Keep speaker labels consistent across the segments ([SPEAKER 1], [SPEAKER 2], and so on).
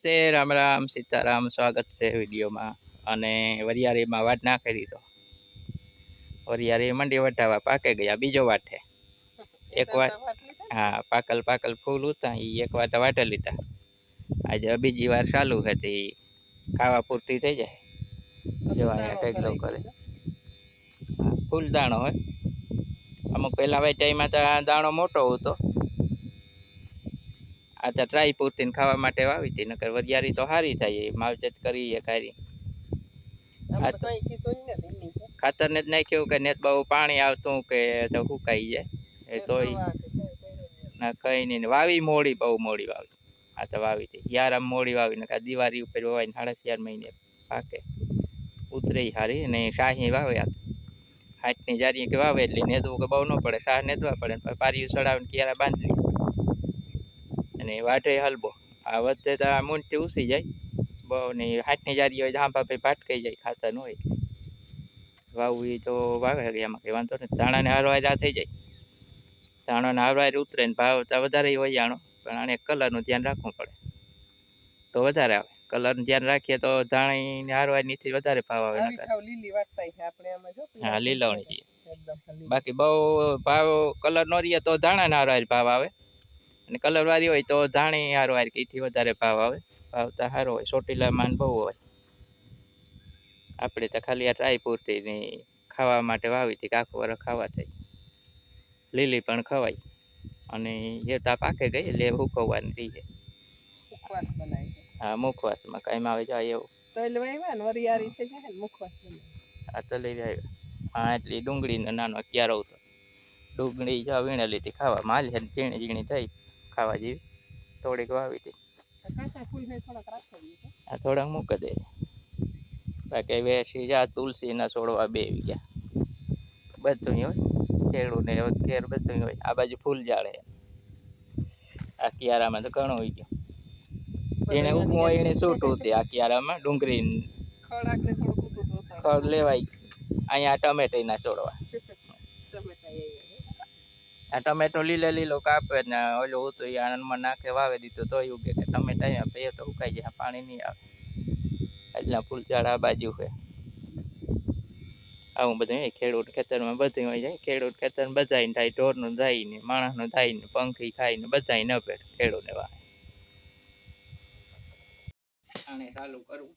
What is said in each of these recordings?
[SPEAKER 1] નમસ્તે રામ રામ સીતારામ સ્વાગત છે વિડીયોમાં. અને વરિયાળીમાં વાટ નાખી દીધો વરિયાળી મંડી વટાવા પાકે ગયા બીજો વાટે. એક વાત હા પાકલ પાકલ ફૂલ ઉતા એ એક વાત વાટે લીધા. આજે બીજી વાર ચાલુ હતી ખાવા પૂરતી થઈ જાય. જેવા ટેકલો કરે ફૂલ દાણો હોય. અમુક પહેલાં વાટ્યામાં તો દાણો મોટો હતો. આ તો ટ્રાય પૂરતી ને ખાવા માટે વાવી હતી નકર વરિયાળી તો સારી થાય એ માવજત કરી એ કારી.
[SPEAKER 2] ખાતર ને જ તો.
[SPEAKER 1] નાખ્યું કે નેત બહુ પાણી આવતું કે તો સુકાઈ જાય. એ
[SPEAKER 2] જ
[SPEAKER 1] ના કઈ નહીં ને વાવી મોડી બહુ મોડી વાવી. આ તો વાવી હતી. યાર આમ મોડી વાવી ને દિવાળી ઉપર વાવીને સાડા ચાર મહિને પાકે. ઉતરે સારી ને શાહી વાવે આ હાથની જારી કે વાવે એટલે નેદવું કે બહુ ન પડે શાહ નેદવા પડે પારિયું ચડાવીને કિયારા બાંધી અને વાટે હલબો. આ વધે તો આ મૂંઢથી ઉસી જાય. બહુ ને હાથની જારી હોય હાંભા ભાઈ ભાટકાઈ જાય ખાતર ન હોય. વાવવું એ તો વાવે કે એમાં કંઈ વાંધો નથી. ધાણાને હારવાર આ થઈ જાય. ધાણાને હારવાર ઉતરે ને ભાવ તો વધારે હોય જાણો પણ આને કલરનું ધ્યાન રાખવું પડે. તો વધારે આવે. કલરનું ધ્યાન રાખીએ તો ધાણી હારવારનીથી વધારે ભાવ આવે
[SPEAKER 2] લીલી વાટતા આપણે આમાં જો
[SPEAKER 1] હા લીલવણી. બાકી બહુ ભાવ કલર નો રહીએ તો ધાણાને હારવાય ભાવ આવે. અને કલર વાળી હોય તો ધાણી હારવાર કે એથી વધારે ભાવ આવે. ભાવ તો સારો હોય ચોટીલામાં માન બહુ હોય. આપણે તો ખાલી આ ટ્રાય પૂરતી ને ખાવા માટે વાવી હતી આખું વરસ ખાવા થઈ લીલી પણ ખવાય. અને જે તો પાકે ગઈ એટલે હુકવવાની રહીએ. હા મુખવાસમાં કાંઈમાં આવે જાય એવું.
[SPEAKER 2] તો વાવ્યા ને વરિયાળી થઈ જાય ને મુખવાસ
[SPEAKER 1] આ તો લઈ હા એટલી ડુંગળીનો નાનો ક્યારો હતો. ડુંગળી જો વીણેલી હતી ખાવા માલ છે ઝીણી ઝીણી થઈ. ખાવા જેવી. થોડીક વાવી હતી. આ થોડાક મૂકી દે. બાકી વેસી જા તુલસીના છોડવા બે ગયા. બધું હોય. ખેડૂત ને ખેર બધું હોય. આ બાજુ ફૂલ ઝાડે આ કિયારામાં તો ઘણું હોય ગયું. એને ઉગવું હોય એને છૂટું હતી આ કિયારામાં ડુંગળી. ખડ લેવાય. અહીંયા ટમેટીના છોડવા. આ ટમેટો લીલે લીલો કાપે ને ઓલું હતું એ આણંદમાં નાખે, વાવી દીધું તો એવું કે ટમેટા અહીંયા પે તો ઉકાઈ જાય પાણી નહીં આવે. એટલા ફૂલ ઝાડ આ બાજુ છે. આવું બધું હોય, ખેડૂત ખેતરમાં બધું હોય જાય, ખેડૂત ખેતરમાં બધાઈને થાય, ઢોરનું થાય ને માણસનું થાય ને પંખી ખાય ને બધાય ન પેટ ખેડૂતને વાય આને ચાલુ કરવું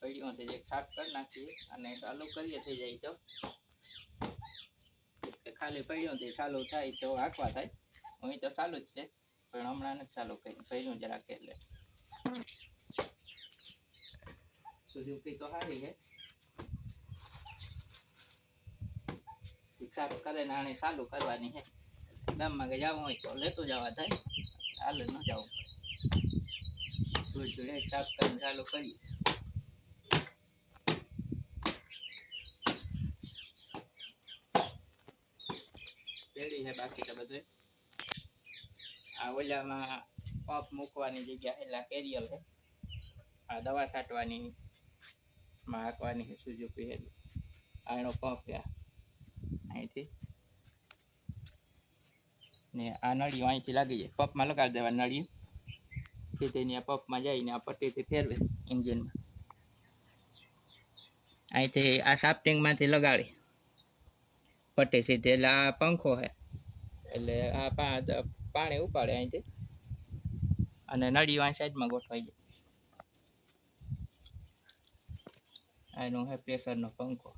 [SPEAKER 1] કરી નાખીએ અને ચાલુ કરીએ, થઈ જાય તો. કે પડ્યો તે ચાલુ થાય તો આંકવા થાય. હું તો ચાલુ જ છે, પણ હમણાં નથી ચાલુ કરી પહેલું જરાક એટલે. સુઝુકી તો સારી છે સાફ કરે ને આને ચાલુ કરવાની છે ગામમાં કે જવું હોય તો લેતું જવા થાય. હાલ ન જવું પડે. જોડે સાફ કરીને ચાલુ કરીએ. પેઢી છે બાકી તો બધું આ ઓલામાં પંપ મૂકવાની જગ્યા એટલે કેરિયલ છે. આ દવા છાંટવાની, માં હાંકવાની છે સુઝુકી છે. આ એનો પંપ છે આ. અહીંથી. ને આ નળીઓ અહીંથી લાગી જાય. પંપમાં લગાડી દેવા નળીઓ. સીધીની આ પંપમાં જઈને આ પટ્ટીથી ફેરવે એન્જિનમાં. અહીંથી આ સાફ્ટિંગમાંથી લગાડી. પટ્ટી સીધી એટલે આ પંખો છે. એટલે આ પાણી ઉપાડે અહીંથી. અને નળી વાંચ સાઈડમાં ગોઠવાઈ જાય. એનો છે પ્રેશરનો પંખો.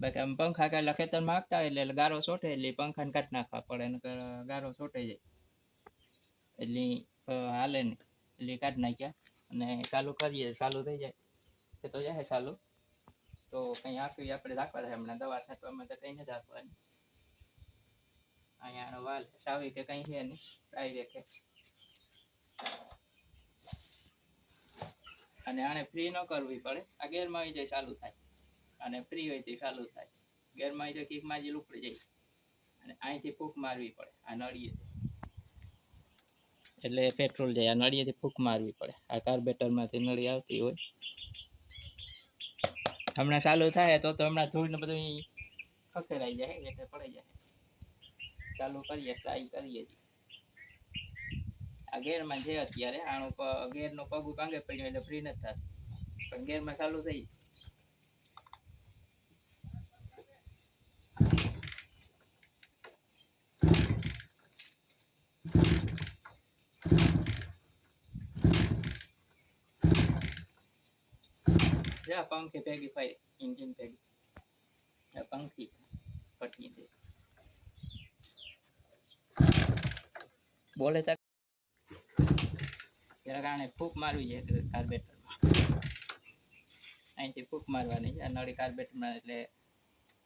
[SPEAKER 1] બાકી આમ પંખા કાઢલા ખેતરમાં હાંકતા હોય એટલે ગારો ચોટે એટલે પંખાને કાઢી નાખવા પડે, નકર ગારો ચોટે જાય. એટલે હાલે નહીં એટલે કાઢી નાખ્યા અને ચાલુ કરીએ, ચાલુ થઈ જાય. એ તો જાય ચાલુ. તો કંઈ આખી આપણે રાખવા થાય હમણાં દવા છાંટવામાં તો કંઈ નથી આપવાની અહીંયા આનો વાલ સાવી કે કંઈ છે નહીં ડાયરેક્ટ અને આને ફ્રી ન કરવી પડે. આ ગેરમાં આવી જાય ચાલુ થાય. અને ફ્રી હોય તે ચાલુ થાય. ગેરમાં આવી જાય કીકમાં જે ઉપડી જાય. અને અહીંથી ફૂંક મારવી પડે. આ નળીએ એટલે પેટ્રોલ જાય. આ નળીએથી ફૂંક મારવી પડે. આ કાર્બેટરમાંથી નળી આવતી હોય. હમણાં ચાલુ થાય તો તો હમણાં ધૂળ ને બધું ખખેરાઈ જાય, એટલે પડી જાય. ચાલુ કરીએ ટ્રાય કરીએ આ ગેરમાં છે અત્યારે આનું પ- ગેરનો પગ ભાંગે પડ્યો એટલે ફ્રી નથી થતું. પણ ગેરમાં ચાલુ થઈ જા, પંખે ભેગી ફાઈ એન્જિન ભેગી. આ પંખી પટકી દે. બોલે તક એના કારણે ફૂંક મારવી છે કાર્બેટરમાં. અહીંથી ફૂંક મારવાની છે. આ નળી કાર્બેટરમાં એટલે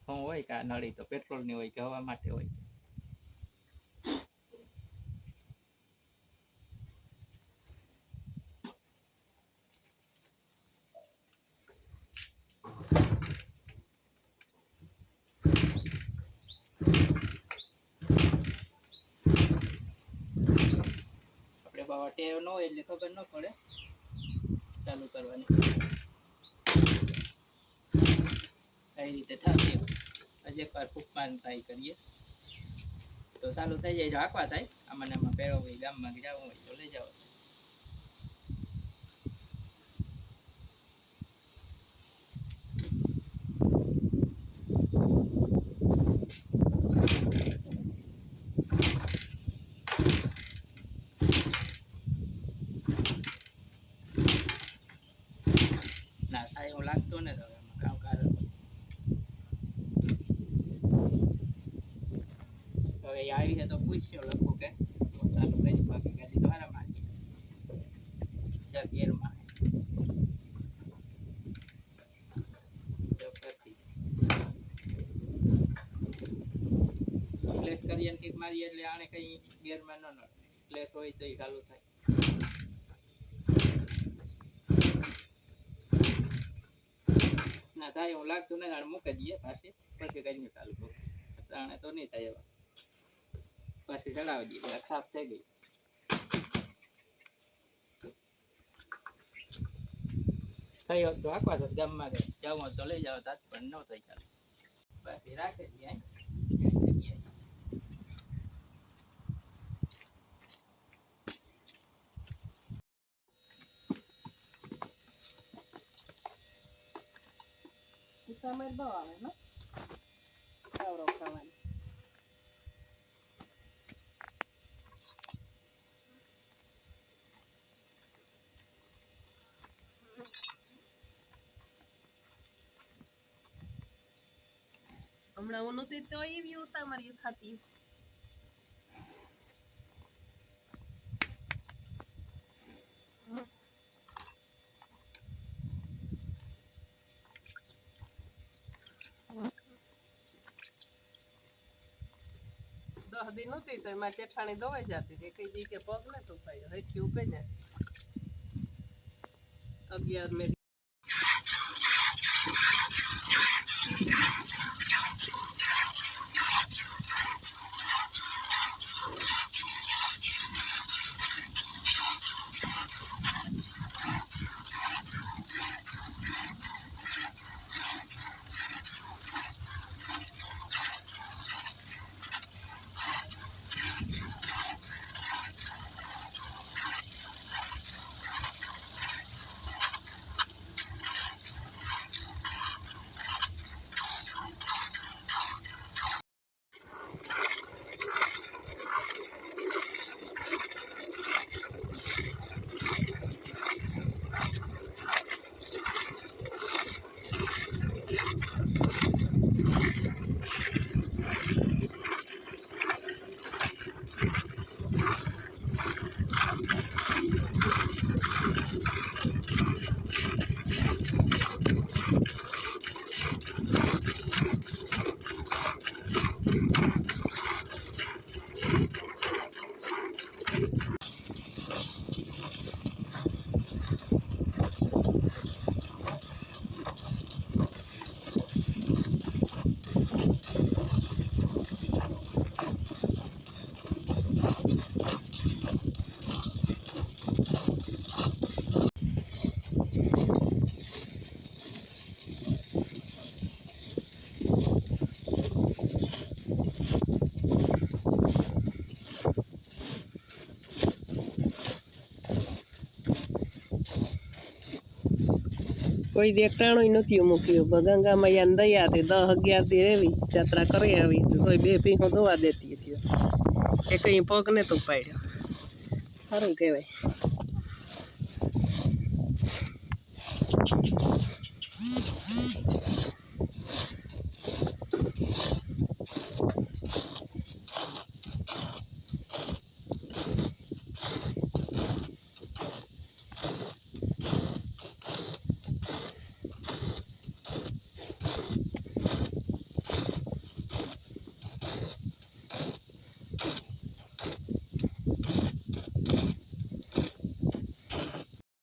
[SPEAKER 1] શું હોય કે આ નળી તો પેટ્રોલની હોય કે હવા માટે હોય આપણે બાવા ટેવ ન હોય એટલે ખબર ન પડે. ચાલુ કરવાની. કઈ રીતે થશે હજી એકવાર ફૂંકમાં ટ્રાય કરીએ. તો ચાલુ થઈ જાય જો આખવા થાય. આમાં આમાં પહેરો હોય, ગામમાં જાવ જવું હોય તો લઈ જાઓ ના થાય એવું લાગતું ને હવે એમાં કામ કારણ હવે આવી છે તો પૂછ્યો લખું કે ચાલુ કરી બાકી ગાડી તો હારા માંગી ગેરમાં ક્લેશ કરીએ ને કિક મારીએ એટલે આને કઈ ગેરમાં ન નડે ક્લેશ હોય તો એ ચાલુ થાય ના થાય એવું લાગતું ને આને મૂકી દઈએ પાછી પછી કરીને ચાલુ કરું તાણે તો નહીં થાય એવા પાછી ચડાવી દઈએ એટલે સાફ થઈ ગઈ. થઈ હોત તો આખવા છો ગામમાં કે જાવું હોત તો લઈ જાવ તાત પણ ન થઈ ચાલે બાકી રાખે દઈએ અહીં.
[SPEAKER 2] બહુ આવે ને? આવરો ખાવાની. હમણાં હું નહોતી તો એવી ઉતામળી ખાતી દસ દી નહોતી તો એમાં ચેઠાણી દવાઈ જતી હતી કઈ દી કે પગ ને તો ભાઈ હૈકી ઉકે ને અગિયાર મે કોઈ દી એકટાણું નથી મૂક્યું. પણ ગંગામાં યાન દયા હતી દસ અગિયારથી રેવી જાત્રા કરી આવી કોઈ બે ભીખો દોવા દેતી હતી. એ કઈ પગ ને તો પાડ્યો. સારું કહેવાય.